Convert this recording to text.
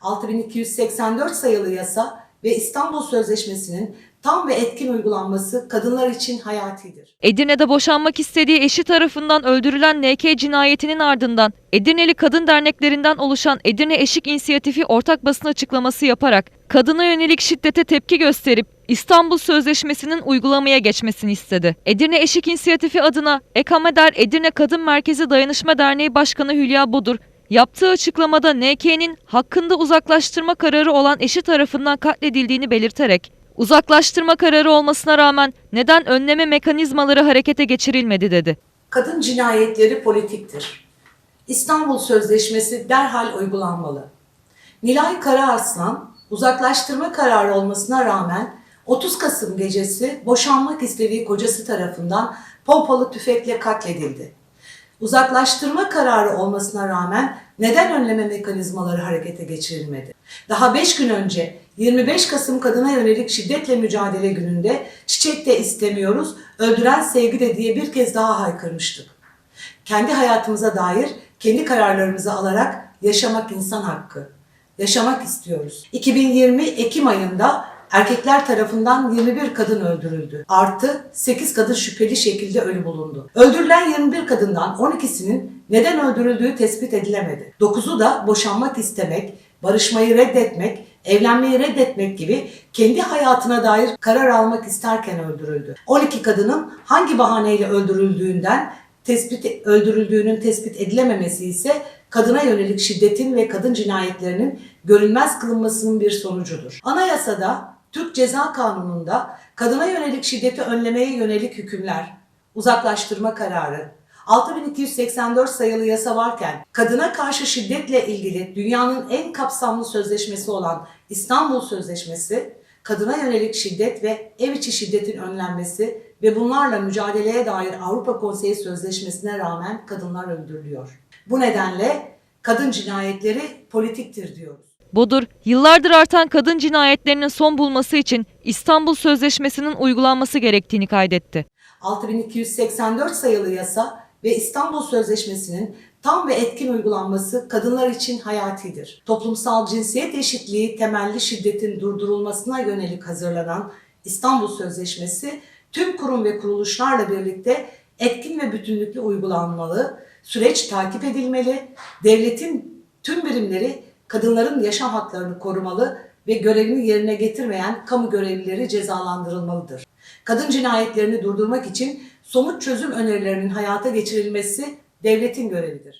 6284 sayılı yasa ve İstanbul Sözleşmesi'nin tam ve etkin uygulanması kadınlar için hayatidir. Edirne'de boşanmak istediği eşi tarafından öldürülen NK cinayetinin ardından Edirneli Kadın Derneklerinden oluşan Edirne Eşik İnisiyatifi ortak basın açıklaması yaparak kadına yönelik şiddete tepki gösterip İstanbul Sözleşmesi'nin uygulamaya geçmesini istedi. Edirne Eşik İnisiyatifi adına Ekameder Edirne Kadın Merkezi Dayanışma Derneği Başkanı Hülya Bodur, yaptığı açıklamada NK'nin hakkında uzaklaştırma kararı olan eşi tarafından katledildiğini belirterek Uzaklaştırma kararı olmasına rağmen neden önleme mekanizmaları harekete geçirilmedi dedi. Kadın cinayetleri politiktir. İstanbul Sözleşmesi derhal uygulanmalı. Nilay Karaaslan uzaklaştırma kararı olmasına rağmen 30 Kasım gecesi boşanmak istediği kocası tarafından pompalı tüfekle katledildi. Uzaklaştırma kararı olmasına rağmen neden önleme mekanizmaları harekete geçirilmedi? Daha 5 gün önce 25 Kasım Kadına Yönelik Şiddetle Mücadele Günü'nde çiçek de istemiyoruz, öldüren sevgi de diye bir kez daha haykırmıştık. Kendi hayatımıza dair kendi kararlarımızı alarak yaşamak insan hakkı. Yaşamak istiyoruz. 2020 Ekim ayında erkekler tarafından 21 kadın öldürüldü. Artı 8 kadın şüpheli şekilde ölü bulundu. Öldürülen 21 kadından 12'sinin neden öldürüldüğü tespit edilemedi. 9'u da boşanmak istemek, barışmayı reddetmek, evlenmeyi reddetmek gibi kendi hayatına dair karar almak isterken öldürüldü. 12 kadının hangi bahaneyle öldürüldüğünden tespit öldürüldüğünün tespit edilememesi ise kadına yönelik şiddetin ve kadın cinayetlerinin görünmez kılınmasının bir sonucudur. Anayasada, Türk Ceza Kanunu'nda kadına yönelik şiddeti önlemeye yönelik hükümler, uzaklaştırma kararı, 6284 sayılı yasa varken kadına karşı şiddetle ilgili dünyanın en kapsamlı sözleşmesi olan İstanbul Sözleşmesi, kadına yönelik şiddet ve ev içi şiddetin önlenmesi ve bunlarla mücadeleye dair Avrupa Konseyi Sözleşmesi'ne rağmen kadınlar öldürülüyor. Bu nedenle kadın cinayetleri politiktir diyoruz. Bodur, yıllardır artan kadın cinayetlerinin son bulması için İstanbul Sözleşmesi'nin uygulanması gerektiğini kaydetti. 6284 sayılı yasa ve İstanbul Sözleşmesi'nin tam ve etkin uygulanması kadınlar için hayatidir. Toplumsal cinsiyet eşitliği temelli şiddetin durdurulmasına yönelik hazırlanan İstanbul Sözleşmesi tüm kurum ve kuruluşlarla birlikte etkin ve bütünlüklü uygulanmalı, süreç takip edilmeli, devletin tüm birimleri kadınların yaşam haklarını korumalı ve görevini yerine getirmeyen kamu görevlileri cezalandırılmalıdır. Kadın cinayetlerini durdurmak için somut çözüm önerilerinin hayata geçirilmesi devletin görevidir.